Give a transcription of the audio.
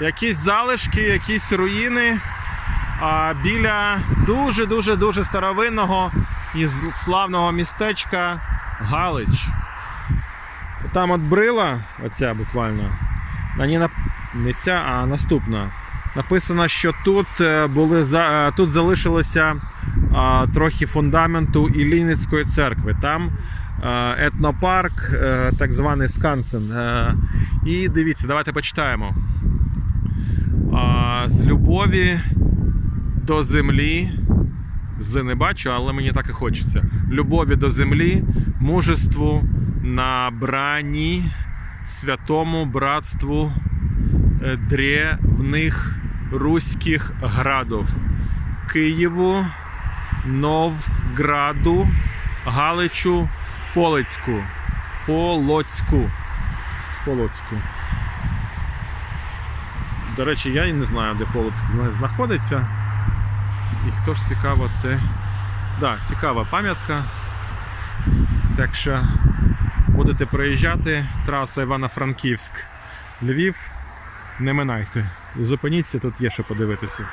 якісь залишки, якісь руїни а, біля дуже-дуже дуже старовинного і славного містечка Галич. Там от брила, оця буквально, на ній нап... не ця, а наступна. Написано, що тут е, були е, тут залишилося а, трохи фундаменту Іллінницької церкви. Там е, етнопарк, е, так званий Скансен. Е, І дивіться, давайте почитаємо. З любові до землі. З не бачу, але мені так і хочеться. Любові до землі, мужеству на брані, святому братству е, древних руських градов. Києву, Новграду, Галичу, Полицьку. Полоцьку. Полоцьку. До речі, я і не знаю, де Полоцьк знаходиться. І хто ж цікаво, це. Да, цікава пам'ятка. Так що будете проїжджати, траса Івано-Франківськ, Львів, не минайте. Зупиніться, тут є що подивитися.